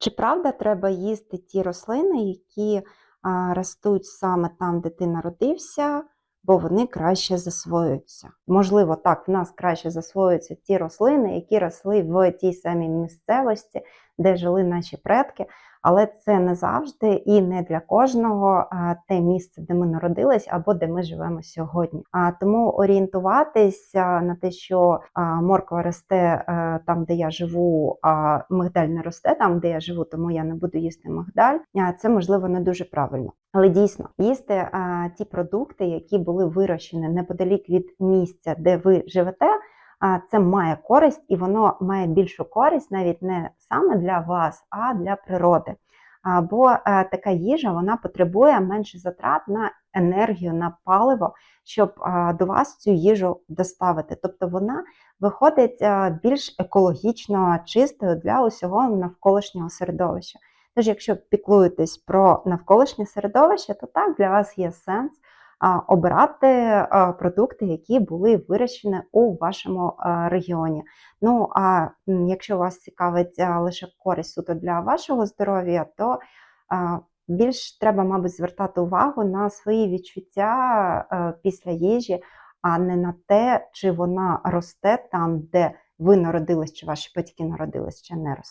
Чи правда треба їсти ті рослини, які ростуть саме там, де ти народився, бо вони краще засвоюються? Можливо, так, в нас краще засвоюються ті рослини, які росли в тій самій місцевості, де жили наші предки, але це не завжди і не для кожного те місце, де ми народились або де ми живемо сьогодні. А тому орієнтуватися на те, що морква росте е, там, де я живу, а мигдаль не росте там, де я живу, тому я не буду їсти мигдаль. Це можливо не дуже правильно. Але дійсно їсти а, ті продукти, які були вирощені неподалік від місця, де ви живете. Це має користь, і воно має більшу користь навіть не саме для вас, а для природи. А, Бо е, така їжа вона потребує менше затрат на енергію, на паливо, щоб е, до вас цю їжу доставити. Тобто вона виходить е, більш екологічно чистою для усього навколишнього середовища. Тож, якщо піклуєтесь про навколишнє середовище, то так для вас є сенс обирати продукти, які були вирощені у вашому регіоні. Ну а якщо вас цікавить лише користь суто для вашого здоров'я, то більш треба, мабуть, звертати увагу на свої відчуття після їжі, а не на те, чи вона росте там, де ви народились, чи ваші батьки народились, чи не росте.